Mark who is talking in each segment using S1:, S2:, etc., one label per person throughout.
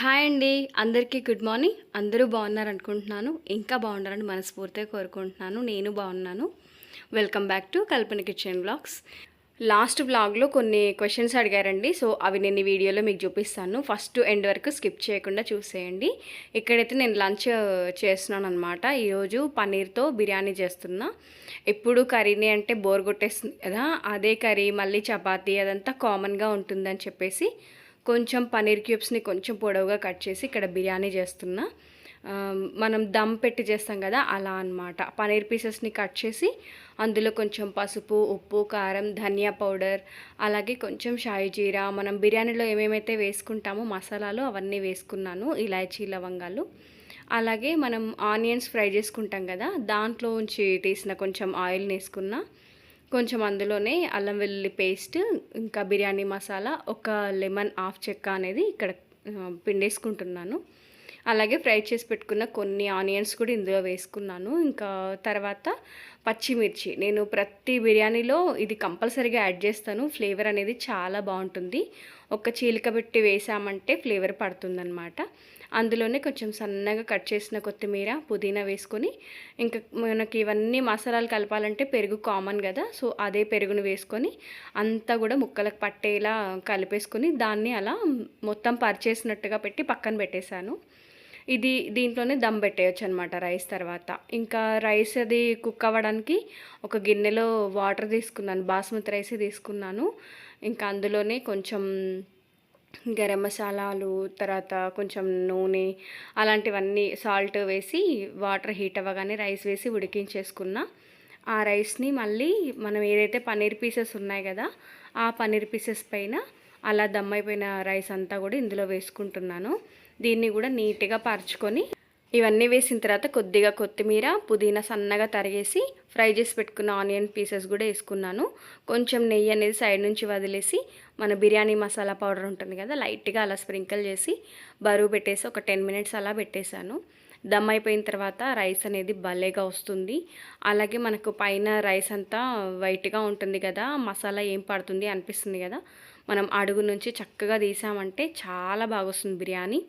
S1: Hi అండి. అందరికీ good morning. అందరూ బాగున్నారు అనుకుంటున్నాను. ఇంకా బాగుండాలని మనస్ఫూర్తిగా కోరుకుంటున్నాను. నేను బాగున్నాను. Welcome back to Kalpana kitchen blogs last బ్లాగ్లో కొన్ని క్వశ్చన్స్ అడిగారండి. సో అవి నేను ఈ వీడియోలో మీకు చూపిస్తాను. ఫస్ట్ ఎండ్ వరకు స్కిప్ చేయకుండా చూసేయండి. ఇక్కడైతే నేను లంచ్ చేస్తున్నాను అనమాట ఈరోజు పన్నీర్తో బిర్యానీ చేస్తున్నా. ఎప్పుడు కర్రీని అంటే బోర్ కొట్టేస్తుంది కదా అదే కర్రీ మళ్ళీ చపాతీ అదంతా కామన్గా ఉంటుందని చెప్పేసి కొంచెం పన్నీర్ క్యూబ్స్ని కొంచెం పొడవుగా కట్ చేసి ఇక్కడ బిర్యానీ చేస్తున్నా. మనం దమ్ పెట్టి చేస్తాం కదా అలా అన్నమాట. పన్నీర్ పీసెస్ని కట్ చేసి అందులో కొంచెం పసుపు ఉప్పు కారం ధనియా పౌడర్ అలాగే కొంచెం షాయి జీరా మనం బిర్యానీలో ఏమేమైతే వేసుకుంటామో మసాలాలు అవన్నీ వేసుకున్నాను ఇలాచీ లవంగాలు. అలాగే మనం ఆనియన్స్ ఫ్రై చేసుకుంటాం కదా దాంట్లో ఉంచి తీసిన కొంచెం ఆయిల్ని వేసుకున్నా. కొంచెం అందులోనే అల్లం వెల్లుల్లి పేస్ట్ ఇంకా బిర్యానీ మసాలా ఒక లెమన్ హాఫ్ చెక్క అనేది ఇక్కడ పిండేసుకుంటున్నాను. అలాగే ఫ్రై చేసి పెట్టుకున్న కొన్ని ఆనియన్స్ కూడా ఇందులో వేసుకున్నాను. ఇంకా తర్వాత పచ్చిమిర్చి. నేను ప్రతి బిర్యానీలో ఇది కంపల్సరీగా యాడ్ చేస్తాను. ఫ్లేవర్ అనేది చాలా బాగుంటుంది. ఒక చీలిక పెట్టి వేసామంటే ఫ్లేవర్ పడుతుందన్నమాట. అందులోనే కొంచెం సన్నగా కట్ చేసిన కొత్తిమీర పుదీనా వేసుకొని ఇంకా మనకి ఇవన్నీ మసాలాలు కలపాలంటే పెరుగు కామన్ కదా సో అదే పెరుగును వేసుకొని అంతా కూడా ముక్కలకు పట్టేలా కలిపేసుకొని దాన్ని అలా మొత్తం పరిచేసినట్టుగా పెట్టి పక్కన పెట్టేశాను. ఇది దీంట్లోనే దమ్ పెట్టేయచ్చు అనమాట రైస్ తర్వాత. ఇంకా రైస్ అది కుక్ అవ్వడానికి ఒక గిన్నెలో వాటర్ తీసుకున్నాను బాస్మతి రైస్ తీసుకున్నాను. ఇంకా అందులోనే కొంచెం గరం మసాలాలు తర్వాత కొంచెం నూనె అలాంటివన్నీ సాల్ట్ వేసి వాటర్ హీట్ అవ్వగానే రైస్ వేసి ఉడికించేసుకున్న. ఆ రైస్ని మళ్ళీ మనం ఏదైతే పన్నీర్ పీసెస్ ఉన్నాయి కదా ఆ పన్నీర్ పీసెస్ పైన అలా దమ్ అయిపోయిన రైస్ అంతా కూడా ఇందులో వేసుకుంటున్నాను. దీన్ని కూడా నీట్గా పరుచుకొని ఇవన్నీ వేసిన తర్వాత కొద్దిగా కొత్తిమీర పుదీనా సన్నగా తరిగేసి ఫ్రై చేసి పెట్టుకున్న ఆనియన్ పీసెస్ కూడా వేసుకున్నాను. కొంచెం నెయ్యి అనేది సైడ్ నుంచి వదిలేసి మన బిర్యానీ మసాలా పౌడర్ ఉంటుంది కదా లైట్గా అలా స్ప్రింకిల్ చేసి బరువు పెట్టేసి ఒక టెన్ మినిట్స్ అలా పెట్టేశాను. దమ్ అయిపోయిన తర్వాత రైస్ అనేది భలేగా వస్తుంది. అలాగే మనకు పైన రైస్ అంతా వైట్గా ఉంటుంది కదా మసాలా ఏం పడుతుంది అనిపిస్తుంది కదా మనం అడుగు నుంచి చక్కగా తీసామంటే చాలా బాగా వస్తుంది బిర్యానీ.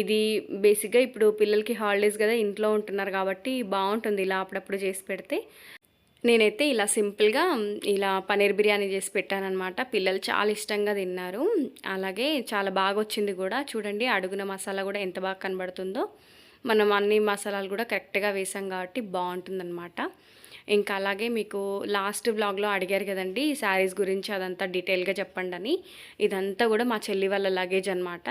S1: ఇది బేసిక్గా ఇప్పుడు పిల్లలకి హాలిడేస్ కదా ఇంట్లో ఉంటున్నారు కాబట్టి బాగుంటుంది ఇలా అప్పుడప్పుడు చేసి పెడితే. నేనైతే ఇలా సింపుల్గా ఇలా పన్నీర్ బిర్యానీ చేసి పెట్టానన్నమాట. పిల్లలు చాలా ఇష్టంగా తిన్నారు. అలాగే చాలా బాగా వచ్చింది కూడా. చూడండి అడుగున మసాలా కూడా ఎంత బాగా కనబడుతుందో. మనం అన్ని మసాలాలు కూడా కరెక్ట్గా వేసాం కాబట్టి బాగుంటుందన్నమాట. ఇంకా అలాగే మీకు లాస్ట్ బ్లాగ్లో అడిగారు కదండి ఈ శారీస్ గురించి అదంతా డీటెయిల్గా చెప్పండి అని. ఇదంతా కూడా మా చెల్లి వాళ్ళ లగేజ్ అనమాట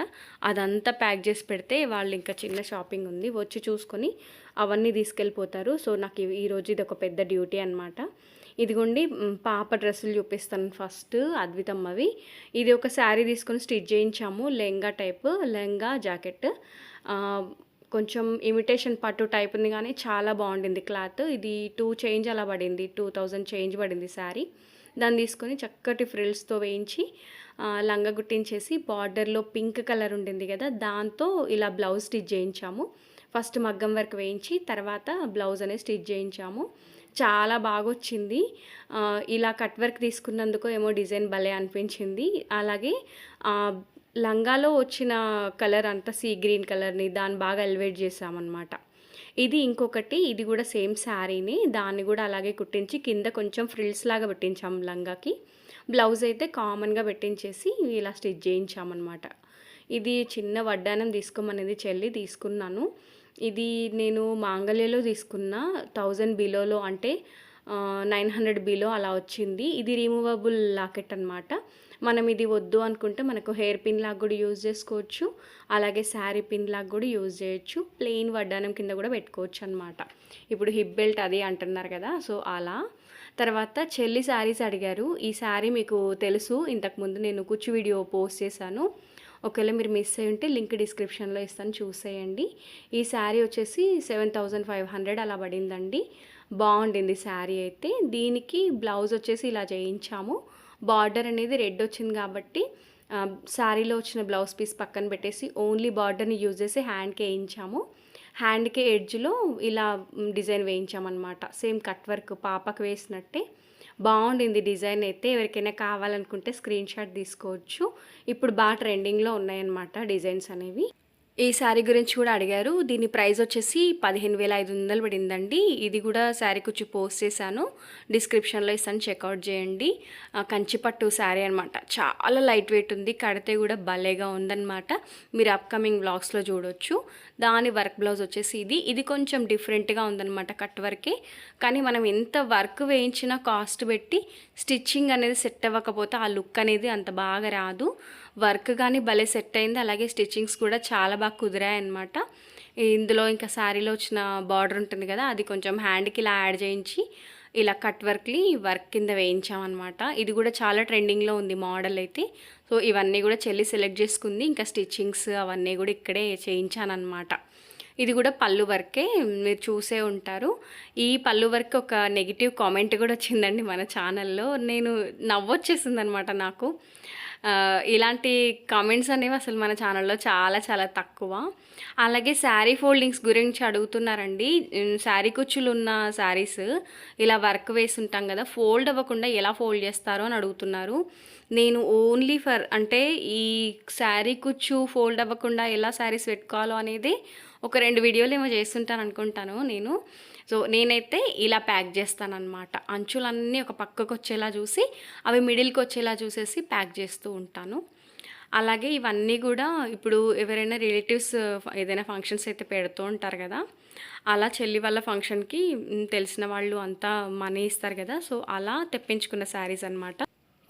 S1: అదంతా ప్యాక్ చేసి పెడితే వాళ్ళు ఇంకా చిన్న షాపింగ్ ఉంది వచ్చి చూసుకొని అవన్నీ తీసుకెళ్ళిపోతారు. సో నాకు ఈరోజు ఇది ఒక పెద్ద డ్యూటీ అనమాట ఇదిగోండి పాప డ్రెస్సులు చూపిస్తాను ఫస్ట్ అద్వితమ్మవి. ఇది ఒక శారీ తీసుకొని స్టిచ్ చేయించాము లెహంగా టైప్ లెహంగా జాకెట్ కొంచెం ఇమిటేషన్ పట్టు టైప్ ఉంది కానీ చాలా బాగుండింది క్లాత్. ఇది టూ చేంజ్ అలా పడింది టూ థౌజండ్ చేంజ్ పడింది శారీ దాన్ని తీసుకొని చక్కటి ఫ్రిల్స్తో వేయించి లంగ లంగా గుట్టించేసి బార్డర్లో పింక్ కలర్ ఉండింది కదా దాంతో ఇలా బ్లౌజ్ స్టిచ్ చేయించాము. ఫస్ట్ మగ్గం వర్క్ వేయించి తర్వాత బ్లౌజ్ అనేది స్టిచ్ చేయించాము. చాలా బాగా వచ్చింది ఇలా కట్ వర్క్ తీసుకున్నందుకు ఏమో డిజైన్ భలే అనిపించింది. అలాగే లంగాలో వచ్చిన కలర్ అంతా సీ గ్రీన్ కలర్ని దాన్ని బాగా ఎలివేట్ చేసామన్నమాట. ఇది ఇంకొకటి ఇది కూడా సేమ్ శారీని దాన్ని కూడా అలాగే కుట్టించి కింద కొంచెం ఫ్రిల్స్ లాగా పెట్టించాం లంగాకి. బ్లౌజ్ అయితే కామన్గా పెట్టించేసి ఇలా స్టిచ్ చేయించామన్నమాట. ఇది చిన్న వడ్డానం తీసుకోమనేది చెల్లి తీసుకున్నాను. ఇది నేను మాంగళ్యలో తీసుకున్న థౌజండ్ బిలోలో అంటే నైన్ హండ్రెడ్ బిలో అలా వచ్చింది. ఇది రిమూవబుల్ లాకెట్ అనమాట మనం ఇది వద్దు అనుకుంటే మనకు హెయిర్ పిన్ లాగా కూడా యూజ్ చేసుకోవచ్చు. అలాగే శారీ పిన్ లాగా కూడా యూజ్ చేయొచ్చు. ప్లెయిన్ వడ్డానం కింద కూడా పెట్టుకోవచ్చు అనమాట ఇప్పుడు హిప్ బెల్ట్ అది అంటున్నారు కదా సో అలా. తర్వాత చెల్లి శారీస్ అడిగారు. ఈ శారీ మీకు తెలుసు ఇంతకుముందు నేను కూర్చు వీడియో పోస్ట్ చేశాను. ఒకవేళ మీరు మిస్ అయి ఉంటే లింక్ డిస్క్రిప్షన్లో ఇస్తాను చూసేయండి. ఈ శారీ వచ్చేసి సెవెన్ థౌజండ్ ఫైవ్ హండ్రెడ్ అలా పడిందండి. బాగుండింది శారీ అయితే. దీనికి బ్లౌజ్ వచ్చేసి ఇలా చేయించాము. బార్డర్ అనేది రెడ్ వచ్చింది కాబట్టి శారీలో వచ్చిన బ్లౌజ్ పీస్ పక్కన పెట్టేసి ఓన్లీ బార్డర్ని యూజ్ చేసి హ్యాండ్కి వేయించాము. హ్యాండ్కి ఎడ్జ్లో ఇలా డిజైన్ వేయించామన్నమాట. సేమ్ కట్ వర్క్ పాపకు వేసినట్టే. బాగుండింది డిజైన్ అయితే. ఎవరికైనా కావాలనుకుంటే స్క్రీన్ షాట్ తీసుకోవచ్చు. ఇప్పుడు బాగా ట్రెండింగ్లో ఉన్నాయన్నమాట డిజైన్స్ అనేవి. ఈ శారీ గురించి కూడా అడిగారు. దీని ప్రైస్ వచ్చేసి పదిహేను వేల ఐదు వందలు పడిందండి. ఇది కూడా శారీ కుచ్చి పోస్ట్ చేశాను. డిస్క్రిప్షన్లో ఇస్తాను చెక్అవుట్ చేయండి. ఆ, కంచిపట్టు శారీ అనమాట చాలా లైట్ వెయిట్ ఉంది. కడితే కూడా భలేగా ఉందన్నమాట. మీరు అప్కమింగ్ బ్లాగ్స్లో చూడొచ్చు. దాని వర్క్ బ్లౌజ్ వచ్చేసి ఇది. ఇది కొంచెం డిఫరెంట్గా ఉందన్నమాట కట్ వర్కే. కానీ మనం ఎంత వర్క్ వేయించినా కాస్ట్ పెట్టి స్టిచ్చింగ్ అనేది సెట్ అవ్వకపోతే ఆ లుక్ అనేది అంత బాగా రాదు. వర్క్ కానీ భలే సెట్ అయింది. అలాగే స్టిచ్చింగ్స్ కూడా చాలా బాగా కుదిరాయి అనమాట ఇందులో ఇంకా శారీలో వచ్చిన బార్డర్ ఉంటుంది కదా అది కొంచెం హ్యాండ్కి ఇలా యాడ్ చేయించి ఇలా కట్ వర్క్ని వర్క్ కింద వేయించామన్నమాట. ఇది కూడా చాలా ట్రెండింగ్లో ఉంది మోడల్ అయితే. సో ఇవన్నీ కూడా చెల్లి సెలెక్ట్ చేసుకుంది. ఇంకా స్టిచ్చింగ్స్ అవన్నీ కూడా ఇక్కడే చేయించానమాట ఇది కూడా పళ్ళు వర్కే మీరు చూసే ఉంటారు. ఈ పళ్ళు వర్క్ ఒక నెగిటివ్ కామెంట్ కూడా వచ్చిందండి మన ఛానల్లో. నేను నవ్వొచ్చేసింది అనమాట నాకు. ఇలాంటి కామెంట్స్ అనేవి అసలు మన ఛానల్లో చాలా చాలా తక్కువ. అలాగే శారీ ఫోల్డింగ్స్ గురించి అడుగుతున్నారండి. శారీ కుచ్చులు ఉన్న శారీస్ ఇలా వర్క్ వేసి ఉంటాం కదా ఫోల్డ్ అవ్వకుండా ఎలా ఫోల్డ్ చేస్తారో అని అడుగుతున్నారు. నేను ఓన్లీ ఫర్ అంటే ఈ శారీ కుచ్చు ఫోల్డ్ అవ్వకుండా ఎలా శారీస్ పెట్టుకోవాలో అనేది ఒక రెండు వీడియోలు ఏమో చేస్తుంటాను అనుకుంటాను నేను. సో నేనైతే ఇలా ప్యాక్ చేస్తానన్నమాట. అంచులన్నీ ఒక పక్కకు వచ్చేలా చూసి అవి మిడిల్కి వచ్చేలా చూసేసి ప్యాక్ చేస్తూ ఉంటాను. అలాగే ఇవన్నీ కూడా ఇప్పుడు ఎవరైనా రిలేటివ్స్ ఏదైనా ఫంక్షన్స్ అయితే పెడుతూ ఉంటారు కదా అలా చెల్లి వాళ్ళ ఫంక్షన్కి తెలిసిన వాళ్ళు అంతా మనీ ఇస్తారు కదా సో అలా తెప్పించుకున్న శారీస్ అనమాట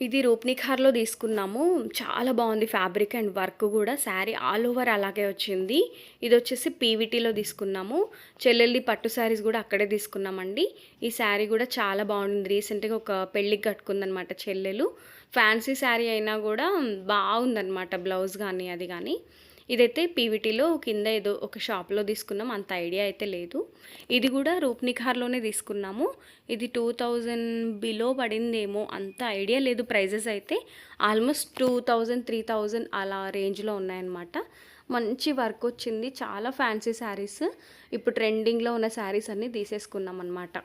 S1: ఇది రూప్నిఖార్లో తీసుకున్నాము. చాలా బాగుంది ఫ్యాబ్రిక్ అండ్ వర్క్ కూడా. శారీ ఆల్ ఓవర్ అలాగే వచ్చింది. ఇది వచ్చేసి పీవీటీలో తీసుకున్నాము. చెల్లెల్ది పట్టు శారీస్ కూడా అక్కడే తీసుకున్నామండి. ఈ శారీ కూడా చాలా బాగుంది. రీసెంట్గా ఒక పెళ్ళికి కట్టుకుందనమాట చెల్లెలు. ఫ్యాన్సీ శారీ అయినా కూడా బాగుందనమాట బ్లౌజ్ కానీ అది కానీ. ఇదైతే పీవీటీలో కింద ఏదో ఒక షాప్లో తీసుకున్నాం అంత ఐడియా అయితే లేదు. ఇది కూడా రూప్నిఖార్లోనే తీసుకున్నాము. ఇది టూ థౌజండ్ బిలో పడిందేమో అంత ఐడియా లేదు ప్రైజెస్ అయితే. Almost two thousand three thousand అలా రేంజ్లో ఉన్నాయన్నమాట. మంచి వర్క్ వచ్చింది. చాలా ఫ్యాన్సీ శారీస్ ఇప్పుడు ట్రెండింగ్లో ఉన్న శారీస్ అన్నీ తీసేసుకున్నాం అనమాట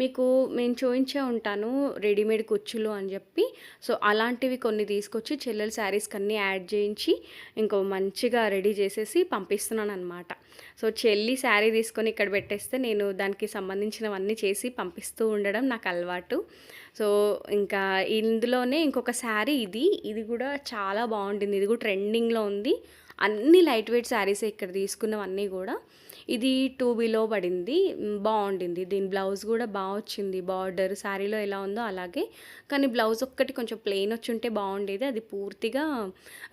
S1: మీకు నేను చూపించే ఉంటాను రెడీమేడ్ కుచ్చులు అని చెప్పి. సో అలాంటివి కొన్ని తీసుకొచ్చి చెల్లెల శారీస్కి అన్నీ యాడ్ చేయించి ఇంకో మంచిగా రెడీ చేసేసి పంపిస్తున్నాను అనమాట సో చెల్లి శారీ తీసుకొని ఇక్కడ పెట్టేస్తే నేను దానికి సంబంధించినవన్నీ చేసి పంపిస్తూ ఉండడం నాకు అలవాటు. సో ఇంకా ఇందులోనే ఇంకొక శారీ ఇది. ఇది కూడా చాలా బాగుంటుంది. ఇది కూడా ట్రెండింగ్లో ఉంది. అన్ని లైట్ వెయిట్ శారీస్ ఇక్కడ తీసుకున్నవన్నీ కూడా ఇది టూ బిలో పడింది బాగుండింది. దీని బ్లౌజ్ కూడా బాగా వచ్చింది. బార్డర్ శారీలో ఎలా ఉందో అలాగే. కానీ బ్లౌజ్ ఒక్కటి కొంచెం ప్లెయిన్ వచ్చి ఉంటే బాగుండేది. అది పూర్తిగా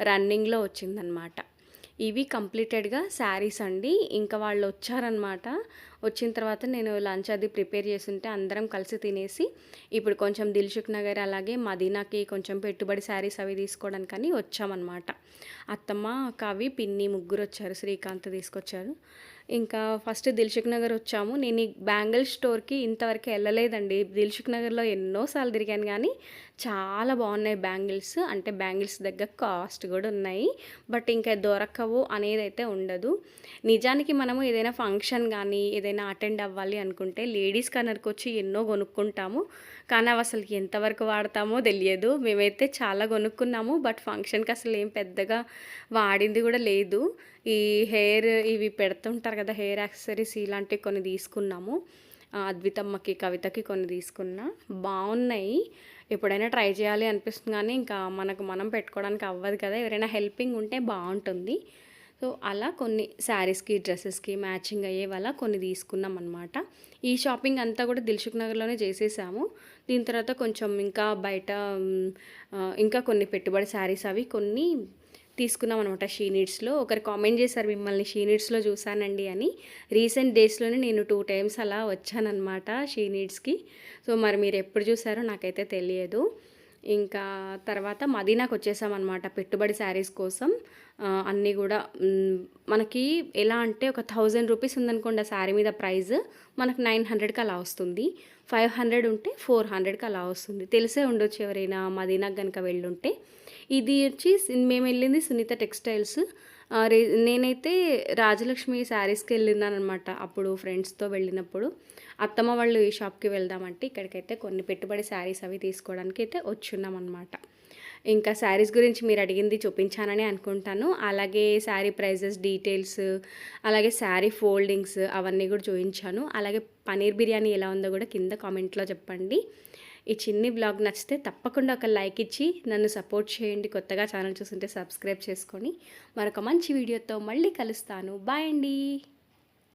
S1: రన్నింగ్లో వచ్చిందనమాట ఇవి కంప్లీటెడ్గా శారీస్ అండి. ఇంకా వాళ్ళు వచ్చారనమాట వచ్చిన తర్వాత నేను లంచ్ అది ప్రిపేర్ చేస్తుంటే అందరం కలిసి తినేసి ఇప్పుడు కొంచెం దిల్సుఖ్ నగర్ అలాగే మదీనాకి కొంచెం పెట్టుబడి శారీస్ అవి తీసుకోవడానికని వచ్చామన్నమాట. అత్తమ్మ కవి పిన్ని ముగ్గురు వచ్చారు శ్రీకాంత్ తీసుకొచ్చారు. ఇంకా ఫస్ట్ దిల్షుక్ నగర్ వచ్చాము. నేను ఈ బ్యాంగిల్ స్టోర్కి ఇంతవరకు వెళ్ళలేదండి. దిల్షుక్ నగర్లో ఎన్నోసార్లు తిరిగాను కానీ చాలా బాగున్నాయి బ్యాంగిల్స్. అంటే బ్యాంగిల్స్ దగ్గర కాస్ట్ కూడా ఉన్నాయి. బట్ ఇంకా దొరకవు అనేది అయితే ఉండదు. నిజానికి మనము ఏదైనా ఫంక్షన్ కానీ ఏదైనా అటెండ్ అవ్వాలి అనుకుంటే లేడీస్ కార్నర్కి వచ్చి ఎన్నో కొనుక్కుంటాము. కానీ అవి అసలు ఎంతవరకు వాడతామో తెలియదు. మేమైతే చాలా కొనుక్కున్నాము. బట్ ఫంక్షన్కి అసలు ఏం పెద్దగా వాడింది కూడా లేదు. ఈ హెయిర్ ఇవి పెడుతుంటారు కదా హెయిర్ యాక్సెసరీస్ ఇలాంటివి కొన్ని తీసుకున్నాము. అద్వితమ్మకి కవితకి కొన్ని తీసుకున్నా. బాగున్నాయి. ఎప్పుడైనా ట్రై చేయాలి అనిపిస్తుంది కానీ ఇంకా మనకు మనం పెట్టుకోవడానికి అవ్వదు కదా. ఎవరైనా హెల్పింగ్ ఉంటే బాగుంటుంది. సో అలా కొన్ని శారీస్కి డ్రెస్సెస్కి మ్యాచింగ్ అయ్యే వల్ల కొన్ని తీసుకున్నాం అనమాట ఈ షాపింగ్ అంతా కూడా దిల్సుఖ్ నగర్లోనే చేసేసాము. దీని తర్వాత కొంచెం ఇంకా బయట ఇంకా కొన్ని పెట్టుబడి శారీస్ అవి కొన్ని తీసుకున్నాం అనమాట షీ నీడ్స్లో. ఒకరు కామెంట్ చేశారు మిమ్మల్ని షీ నీడ్స్లో చూశానండి అని. రీసెంట్ డేస్లోనే నేను టూ టైమ్స్ అలా వచ్చానమాట షీ నీడ్స్కి. సో మరి మీరు ఎప్పుడు చూసారో నాకైతే తెలియదు. ఇంకా తర్వాత మదీనాకు వచ్చేసామన్నమాట పెట్టుబడి శారీస్ కోసం. అన్నీ కూడా మనకి ఎలా అంటే ఒక థౌజండ్ రూపీస్ ఉందనుకోండి ఆ శారీ మీద ప్రైస్. మనకు నైన్ హండ్రెడ్కి అలా వస్తుంది. ఫైవ్ హండ్రెడ్ ఉంటే ఫోర్ హండ్రెడ్కి అలా వస్తుంది. తెలిసే ఉండొచ్చు ఎవరైనా మదీనాకు కనుక వెళ్ళుంటే. ఇది వచ్చి మేము వెళ్ళింది సునీత టెక్స్టైల్స్. నేనైతే రాజలక్ష్మి శారీస్కి వెళ్ళినానమాట అప్పుడు ఫ్రెండ్స్తో వెళ్ళినప్పుడు. అత్తమ్మ వాళ్ళు ఈ షాప్కి వెళ్దామంటే ఇక్కడికైతే కొన్ని పెట్టుబడి శారీస్ అవి తీసుకోవడానికి అయితే వచ్చున్నాం అనమాట ఇంకా శారీస్ గురించి మీరు అడిగింది చూపించానని అనుకుంటాను. అలాగే శారీ ప్రైజెస్ డీటెయిల్స్ అలాగే శారీ ఫోల్డింగ్స్ అవన్నీ కూడా చూపించాను. అలాగే పనీర్ బిర్యానీ ఎలా ఉందో కూడా కింద కామెంట్లో చెప్పండి. ఈ చిన్ని బ్లాగ్ నచ్చితే తప్పకుండా ఒక లైక్ ఇచ్చి నన్ను సపోర్ట్ చేయండి. కొత్తగా ఛానల్ చూస్తుంటే సబ్స్క్రైబ్ చేసుకొని మరొక మంచి వీడియోతో మళ్ళీ కలుస్తాను. బాయ్ అండి.